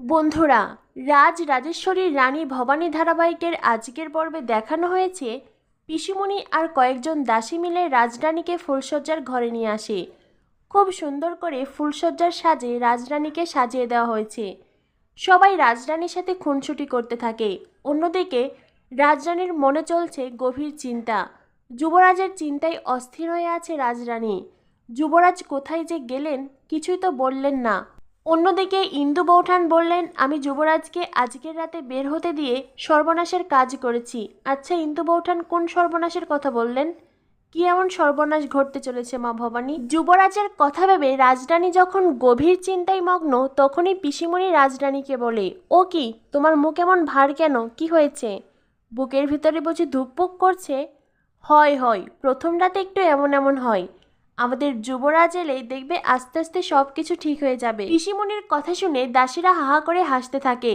বন্ধুরা, রাজ রাজেশ্বরী রানী ভবানী ধারাবাহিকের আজকের পর্বে দেখানো হয়েছে পিসিমণি আর কয়েকজন দাসী মিলে রাজরানীকে ফুলসজ্জার ঘরে নিয়ে আসে। খুব সুন্দর করে ফুলসজ্জার সাজে রাজরানীকে সাজিয়ে দেওয়া হয়েছে। সবাই রাজরানীর সাথে খুনসুটি করতে থাকে। অন্যদিকে, রাজরানীর মনে চলছে গভীর চিন্তা। যুবরাজের চিন্তায় অস্থির হয়ে আছে রাজরানী। যুবরাজ কোথায় যে গেলেন কিছুই তো বললেন না। অন্যদিকে ইন্দু বৌঠান বললেন, আমি যুবরাজকে আজকের রাতে বের হতে দিয়ে সর্বনাশের কাজ করেছি। আচ্ছা ইন্দু বৌঠান, কোন সর্বনাশের কথা বললেন? কি এমন সর্বনাশ ঘটতে চলেছে মা ভবানী? যুবরাজের কথা ভেবে রাজরানী যখন গভীর চিন্তায় মগ্ন, তখনই পিসিমণি রাজরানীকে বলে, ও কি, তোমার মুখ এমন ভার কেন? কি হয়েছে? বুকের ভিতরে বুঝি ধুকপুক করছে? হয় হয়, প্রথম রাতে একটু এমন এমন হয়। আমাদের যুবরাজ এলে দেখবে আস্তে আস্তে সব কিছু ঠিক হয়ে যাবে। পিসিমণির কথা শুনে দাসীরা হাহা করে হাসতে থাকে।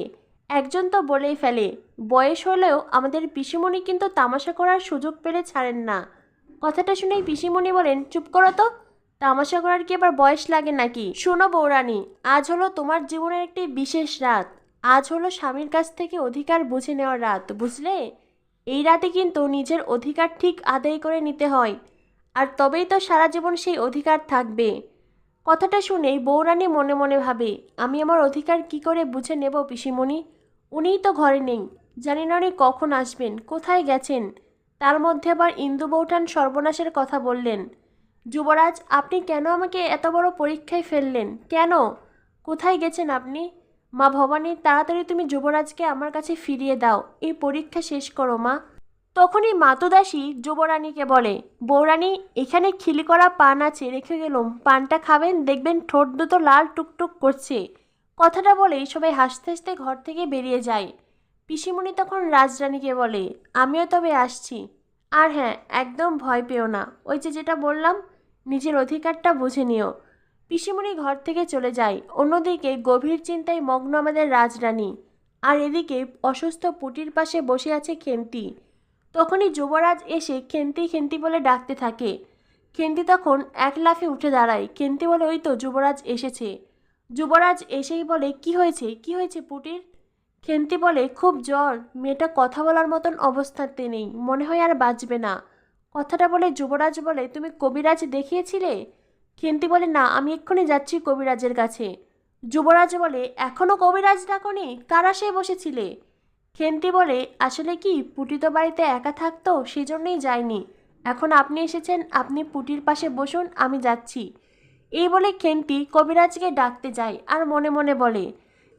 একজন তো বলেই ফেলে, বয়স হলেও আমাদের পিসিমণি কিন্তু তামাশা করার সুযোগ পেলে ছাড়েন না। কথাটা শুনেই পিসিমণি বলেন, চুপ করো তো, তামাশা করার কি আবার বয়স লাগে নাকি? শোনো বৌরানী আজ হলো তোমার জীবনের একটি বিশেষ রাত। আজ হলো স্বামীর কাছ থেকে অধিকার বুঝে নেওয়ার রাত, বুঝলে? এই রাতে কিন্তু নিজের অধিকার ঠিক আদায় করে নিতে হয়। আর তবেই তো সারা জীবন সেই অধিকার থাকবে। কথাটা শুনেই বৌরানী মনে মনে ভাবে, আমি আমার অধিকার কি করে বুঝে নেব পিসিমণি? উনিই তো ঘরে নেই। জানি না উনি কখন আসবেন, কোথায় গেছেন? তার মধ্যে আবার ইন্দু বৌঠান সর্বনাশের কথা বললেন, যুবরাজ, আপনি কেন আমাকে এত বড় পরীক্ষায় ফেললেন? কেন? কোথায় গেছেন আপনি? মা ভবানী, তাড়াতাড়ি তুমি যুবরাজকে আমার কাছে ফিরিয়ে দাও। এই পরীক্ষা শেষ করো, মা। তখনই মাতুদাসী যুবরানীকে বলে, বৌরানী, এখানে খিলি করা পান আছে, রেখে গেলাম। পানটা খাবেন, দেখবেন ঠোঁট দুটো লাল টুকটুক করছে। কথাটা বলেই সবাই হাসতে হাসতে ঘর থেকে বেরিয়ে যায়। পিসিমণি তখন রাজরানীকে বলে, আমিও তবে আসছি। আর হ্যাঁ একদম ভয় পেও না। ওই যে যেটা বললাম, নিজের অধিকারটা বুঝে নিও। পিসিমণি ঘর থেকে চলে যায়। অন্যদিকে গভীর চিন্তায় মগ্ন আমাদের রাজরানী। আর এদিকে অসুস্থ পুটির পাশে বসে আছে খেন্তি। তখনই যুবরাজ এসে খেন্তি খেন্তি বলে ডাকতে থাকে। খেন্তি তখন এক লাফে উঠে দাঁড়ায়। খেন্তি বলে, ওই তো যুবরাজ এসেছে। যুবরাজ এসেই বলে, কি হয়েছে? কি হয়েছে পুটির? খেন্তি বলে, খুব জ্বর। মেয়েটা কথা বলার মতন অবস্থাতে নেই। মনে হয় আর বাঁচবে না। কথাটা বলে যুবরাজ বলে, তুমি কবিরাজ দেখিয়েছিলে? খেন্তি বলে, না, আমি এক্ষুনি যাচ্ছি কবিরাজের কাছে। যুবরাজ বলে এখনও কবিরাজ ডাকনি? কারা সে বসেছিলে? খেন্তি বলে, আসলে কি, পুটি তো বাড়িতে একা থাকতো, সেজন্যই যায়নি। এখন আপনি এসেছেন, আপনি পুটির পাশে বসুন, আমি যাচ্ছি। এই বলে খেন্তি কবিরাজকে ডাকতে যায় আর মনে মনে বলে,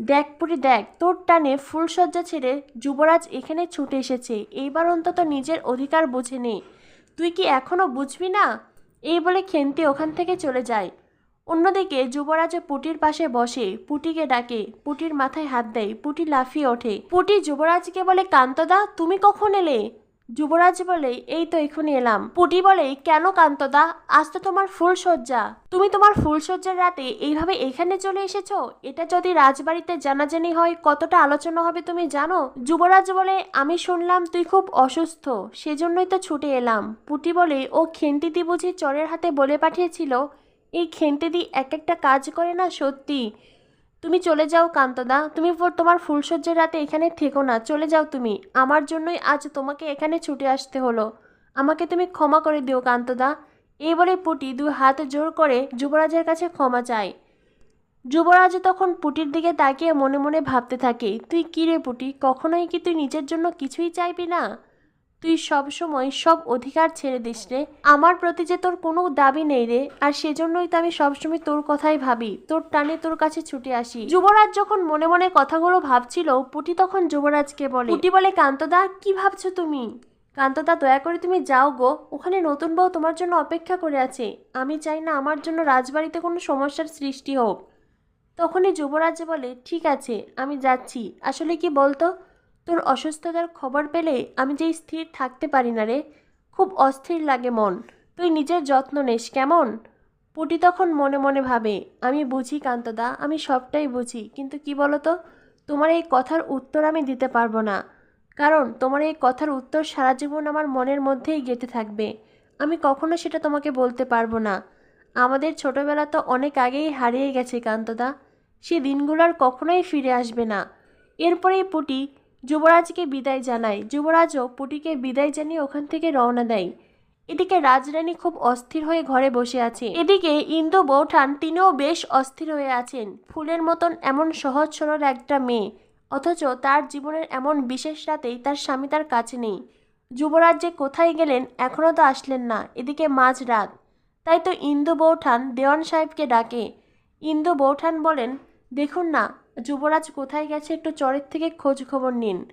দেখ পুরি দেখ, তোর টানে ফুলসজ্জা ছেড়ে যুবরাজ এখানে ছুটে এসেছে। এইবার অন্তত নিজের অধিকার বুঝে নে। তুই কি এখনও বুঝবি না? এই বলে খেন্তি ওখান থেকে চলে যায়। অন্যদিকে যুবরাজ পুটির পাশে বসে পুটিকে ডাকে। পুটির মাথায় হাত দেয়। পুটি লাফিয়ে ওঠে। পুটি, যুবরাজকে বলে, কান্তদা, তুমি কখন এলে? যুবরাজ বলে, এই তো এখনই এলাম। পুটি বলে, কেন কান্তদা? আজ তো তোমার ফুলসজ্জা তুমি তোমার ফুলসজ্জার রাতে এইভাবে এখানে চলে এসেছ? এটা যদি রাজবাড়িতে জানাজানি হয়, কতটা আলোচনা হবে তুমি জানো? যুবরাজ বলে, আমি শুনলাম তুই খুব অসুস্থ। সেজন্যই তো ছুটে এলাম। পুটি বলে, ও খেন্তিতি বুঝি চরের হাতে বলে পাঠিয়েছিল। এই খেন্তেদি এক একটা কাজ করে না সত্যি? তুমি চলে যাও কান্তদা, তুমি তোমার ফুলসজ্জার রাতে এখানে থেকো না, চলে যাও তুমি। আমার জন্যই আজ তোমাকে এখানে ছুটে আসতে হলো। আমাকে তুমি ক্ষমা করে দিও কান্তদা। এই বলে পুটি দুই হাত জোর করে যুবরাজের কাছে ক্ষমা চায়। যুবরাজ তখন পুটির দিকে তাকিয়ে মনে মনে ভাবতে থাকে, তুই কী রে পুটি? কখনোই কি তুই নিজের জন্য কিছুই চাইবি না? তুই সব সময় সব অধিকার ছেড়ে দিস রে। আমার প্রতি যে তোর কোনো দাবি নেই রে, আর সেজন্যই তো আমি সবসময় তোর কথাই ভাবি, তোর টানে তোর কাছে ছুটে আসি। যুবরাজ যখন মনে মনে কথাগুলো ভাবছিল, পুটি তখন যুবরাজকে বলে, পুটি বলে, কান্তদা, কি ভাবছ তুমি? কান্তদা, দয়া করে তুমি যাও গো, ওখানে নতুন বউ তোমার জন্য অপেক্ষা করে আছে। আমি চাই না আমার জন্য রাজবাড়িতে কোনো সমস্যার সৃষ্টি হোক। তখনই যুবরাজ বলে, ঠিক আছে, আমি যাচ্ছি। আসলে কি বলতো তোর অসুস্থতার খবর পেলে আমি যে স্থির থাকতে পারি না রে। খুব অস্থির লাগে মন। তুই নিজের যত্ন নিস, কেমন? পুটি তখন মনে মনে ভাবে, আমি বুঝি কান্তদা, আমি সবটাই বুঝি, কিন্তু কি বলতো? তোমার এই কথার উত্তর আমি দিতে পারব না। কারণ তোমার এই কথার উত্তর সারা জীবন আমার মনের মধ্যেই গেঁথে থাকবে। আমি কখনো সেটা তোমাকে বলতে পারব না। আমাদের ছোটবেলা তো অনেক আগেই হারিয়ে গেছে কান্তদা। সে দিনগুলো আর কখনোই ফিরে আসবে না। এরপরেই পুটি যুবরাজকে বিদায় জানায়। যুবরাজও পুটিকে বিদায় জানিয়ে ওখান থেকে রওনা দেয়। এদিকে রাজরানী খুব অস্থির হয়ে ঘরে বসে আছে। এদিকে ইন্দু বৌঠান তিনিও বেশ অস্থির হয়ে আছেন। ফুলের মতন এমন সহজ সরল একটা মেয়ে। অথচ তার জীবনের এমন বিশেষ রাতেই তার স্বামী তার কাছে নেই। যুবরাজ যে কোথায় গেলেন এখনও তো আসলেন না। এদিকে মাঝ রাত। তাই তো ইন্দু বৌঠান দেওয়ান সাহেবকে ডাকে। ইন্দু বৌঠান বলেন, দেখুন না যুবরাজ কোথায় গেছে একটু চরের থেকে খোঁজ খবর নিন।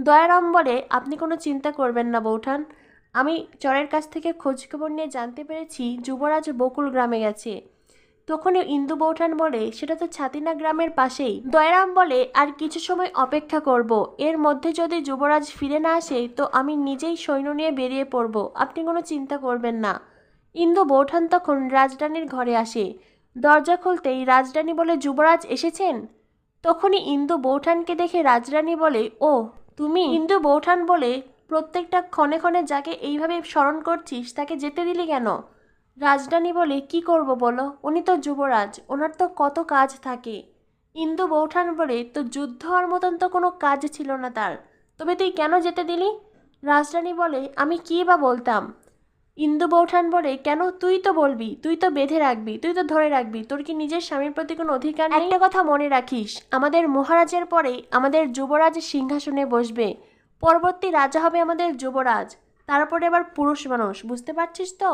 দয়ারাম বলে আপনি কোনো চিন্তা করবেন না, বৌঠান। আমি চরের কাছ থেকে খোঁজ খবর নিয়ে জানতে পেরেছি যুবরাজ বকুল গ্রামে গেছে। তখনই ইন্দু বৌঠান বলে, সেটা তো ছাতিনা গ্রামের পাশেই। দয়ারাম বলে আর কিছু সময় অপেক্ষা করব। এর মধ্যে যদি যুবরাজ ফিরে না আসে, তো আমি নিজেই সৈন্য নিয়ে বেরিয়ে পড়ব। আপনি কোনো চিন্তা করবেন না। ইন্দু বৌঠান তখন রাজরানীর ঘরে আসে। দরজা খুলতেই রাজরানী বলে, যুবরাজ এসেছেন? তখনই ইন্দু বৌঠানকে দেখে রাজরানী বলে, ও, তুমি ইন্দু বৌঠান বলে প্রত্যেকটা ক্ষণে ক্ষণে যাকে এইভাবে স্মরণ করছিস, তাকে যেতে দিলি কেন? রাজরানী বলে, কি করব বলো? উনি তো যুবরাজ, ওনার তো কত কাজ থাকে। ইন্দু বৌঠান বলে তো যুদ্ধ হওয়ার মতন তো কোনো কাজ ছিল না তার, তবে তুই কেন যেতে দিলি? রাজরানী বলে, আমি কী বা বলতাম? ইন্দু বৌঠান বলে, কেন? তুই তো বলবি, তুই তো বেঁধে রাখবি, তুই তো ধরে রাখবি, তোর কি নিজের স্বামীর প্রতি কোনো অধিকার নেই? একটা কথা মনে রাখিস, আমাদের মহারাজের পরে আমাদের যুবরাজ সিংহাসনে বসবে। পরবর্তী রাজা হবে আমাদের যুবরাজ তারপরে আবার পুরুষ মানুষ, বুঝতে পারছিস তো?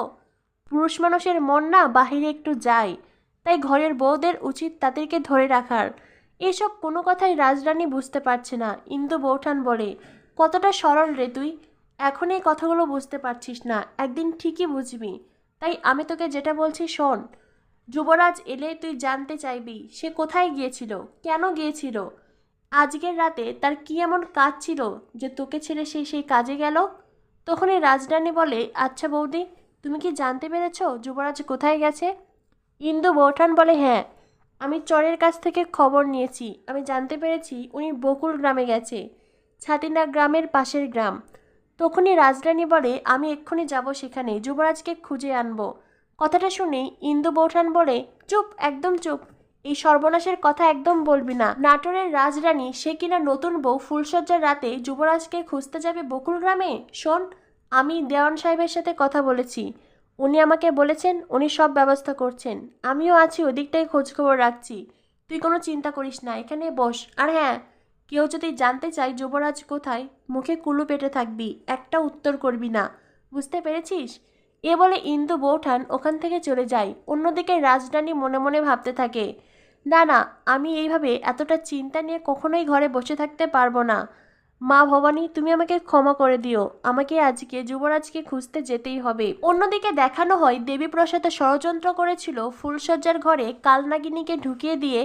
পুরুষ মানুষের মন না বাহিরে একটু যায়, তাই ঘরের বউদের উচিত তাদেরকে ধরে রাখার। এসব কোনো কথাই রাজরানী বুঝতে পারছে না। ইন্দু বৌঠান বলে, কতটা সরল রে তুই। এখন এই কথাগুলো বুঝতে পারছিস না। একদিন ঠিকই বুঝবি। তাই আমি তোকে যেটা বলছি শোন। যুবরাজ এলে তুই জানতে চাইবি, সে কোথায় গিয়েছিল, কেন গিয়েছিল? আজকের রাতে তার কি এমন কাজ ছিল যে তোকে ছেড়ে সে সেই কাজে গেল? তখনই রাজরানী বলে আচ্ছা বৌদি, তুমি কি জানতে পেরেছ যুবরাজ কোথায় গেছে? ইন্দু বৌঠান বলে হ্যাঁ আমি চরের কাছ থেকে খবর নিয়েছি। আমি জানতে পেরেছি উনি বকুল গ্রামে গেছে। ছাতিনা গ্রামের পাশের গ্রাম। তখনই রাজরানী বলে, আমি এক্ষুনি যাব সেখানে, যুবরাজকে খুঁজে আনব। কথাটা শুনে ইন্দু বৌঠান বলে, চুপ, একদম চুপ। এই সর্বনাশের কথা একদম বলবি না। নাটোরের রাজরানী, সে কিনা নতুন বউ ফুলসজ্জার রাতে যুবরাজকে খুঁজতে যাবে বকুল গ্রামে? শোন, আমি দেওয়ান সাহেবের সাথে কথা বলেছি। উনি আমাকে বলেছেন, উনি সব ব্যবস্থা করছেন। আমিও আছি ওদিকটাই খোঁজখবর রাখছি। তুই কোনো চিন্তা করিস না, এখানে বস। আর হ্যাঁ কেউ যদি জানতে চায় যুবরাজ কোথায়, মুখে কুলু পেটে থাকবি, একটা উত্তর করবি না। বুঝতে পেরেছিস? এ বলে ইন্দু বৌঠান ওখান থেকে চলে যায়। অন্যদিকে রাজরানী মনে মনে ভাবতে থাকে, না না, আমি এইভাবে এতটা চিন্তা নিয়ে কখনোই ঘরে বসে থাকতে পারব না। মা ভবানী, তুমি আমাকে ক্ষমা করে দিও। আমাকে আজকে যুবরাজকে খুঁজতে যেতেই হবে। অন্যদিকে দেখানো হয়, দেবীপ্রসাদে ষড়যন্ত্র করেছিল ফুলসজ্জার ঘরে কালনাগিনীকে ঢুকিয়ে দিয়ে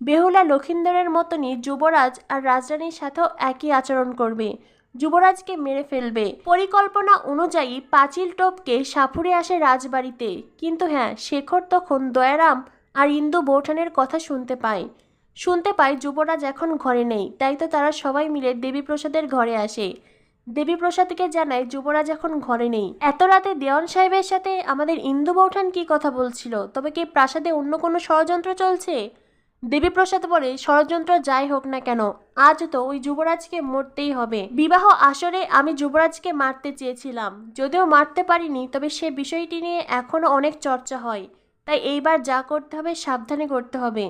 বেহুলা লক্ষিন্দরের মতনই যুবরাজ আর রাজরানীর সাথেও একই আচরণ করবে। যুবরাজকে মেরে ফেলবে। পরিকল্পনা অনুযায়ী পাঁচিল টোপকে সাফুরে আসে রাজবাড়িতে। কিন্তু হ্যাঁ শেখর তখন দয়ারাম আর ইন্দু বৌঠানের কথা শুনতে পায়। শুনতে পায় যুবরাজ এখন ঘরে নেই, তাই তো তারা সবাই মিলে দেবীপ্রসাদের ঘরে আসে। দেবীপ্রসাদকে জানায় যুবরাজ এখন ঘরে নেই। এত রাতে দেওয়ান সাহেবের সাথে আমাদের ইন্দু বৌঠান কি কথা বলছিল? তবে কি প্রাসাদে অন্য কোনো ষড়যন্ত্র চলছে? দেবীপ্রসাদ বলে, ষড়যন্ত্র যাই হোক না কেন, আজ তো ওই যুবরাজকে মরতেই হবে। বিবাহ আসরে আমি যুবরাজকে মারতে চেয়েছিলাম। যদিও মারতে পারিনি, তবে সে বিষয়টি নিয়ে এখনও অনেক চর্চা হয়। তাই এইবার যা করতে হবে, সাবধানে করতে হবে।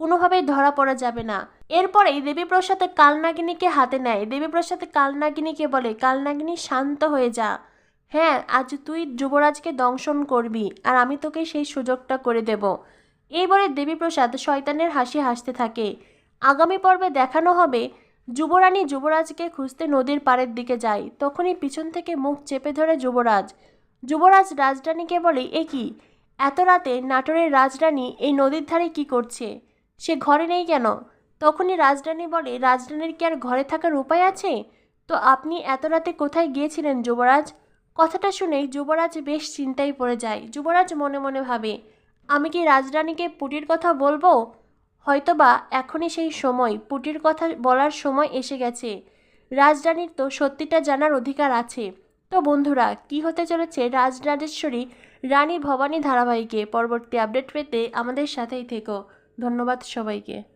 কোনোভাবেই ধরা পড়া যাবে না। এরপরেই দেবীপ্রসাদ কালনাগিনীকে হাতে নেয়। দেবীপ্রসাদ কালনাগিনীকে বলে, কালনাগিনী, শান্ত হয়ে যা। হ্যাঁ আজ তুই যুবরাজকে দংশন করবি, আর আমি তোকে সেই সুযোগটা করে দেব। এই বলে দেবীপ্রসাদ শয়তানের হাসি হাসতে থাকে। আগামী পর্বে দেখানো হবে, যুবরানী যুবরাজকে খুঁজতে নদীর পাড়ের দিকে যায়, তখনই পিছন থেকে মুখ চেপে ধরে যুবরাজ। যুবরাজ রাজরানীকে বলে, এ কি? এত রাতে নাটোরের রাজরানী এই নদীর ধারে কি করছে? সে ঘরে নেই কেন? তখনই রাজরানী বলে, রাজরানীর কি আর ঘরে থাকার উপায় আছে? তো আপনি এত রাতে কোথায় গিয়েছিলেন যুবরাজ? কথাটা শুনেই যুবরাজ বেশ চিন্তায় পড়ে যায়। যুবরাজ মনে মনে ভাবে আমি কি রাজরানীকে পুটির কথা বলব? হয়তোবা এখনই সেই সময়, পুটির কথা বলার সময় এসে গেছে। রাজরানীর তো সত্যিটা জানার অধিকার আছে। তো বন্ধুরা, কি হতে চলেছে রাজরাজেশ্বরী রানী ভবানী ধারাবাহিকে? পরবর্তী আপডেট পেতে আমাদের সাথেই থেকো। ধন্যবাদ সবাইকে।